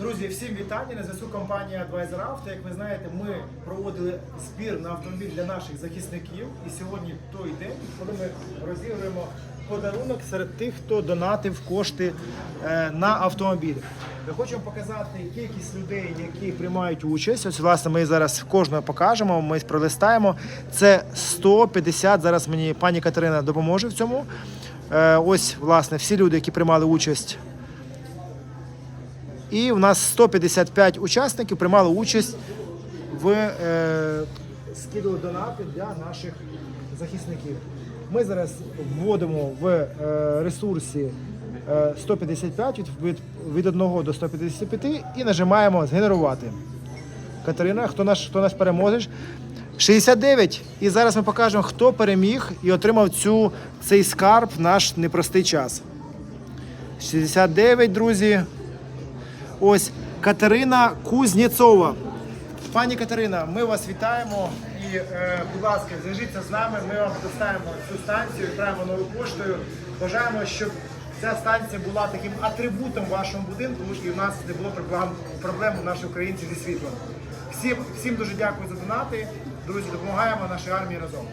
Друзі, всім вітання. На зв'язку компанія Advisor Auto. Як ви знаєте, ми проводили збір на автомобіль для наших захисників. І сьогодні той день, коли ми розігруємо подарунок серед тих, хто донатив кошти е, на автомобіль. Ми хочемо показати кількість людей, які приймають участь. Ось, власне, ми зараз кожного покажемо, ми пролистаємо. Це 150. Зараз мені пані Катерина допоможе в цьому. Е, Ось, власне, всі люди, які приймали участь і в нас 155 учасників приймали участь в е, скидували донати для наших захисників. Ми зараз вводимо в е, ресурсі е, 155 від, від, від 1 до 155 і нажимаємо згенерувати. Катерина, хто наш, хто наш переможець? 69. І зараз ми покажемо, хто переміг і отримав цю, цей скарб в наш непростий час. 69, друзі. Ось Катерина Кузнєцова. Пані Катерина, ми вас вітаємо і, е, будь ласка, зв'яжіться з нами. Ми вам доставимо цю станцію, відправимо новою поштою. Бажаємо, щоб ця станція була таким атрибутом в вашому будинку, і в нас не було проблем, проблем у наших українців зі світлом. Всім, всім дуже дякую за донати. Друзі, допомагаємо нашій армії разом.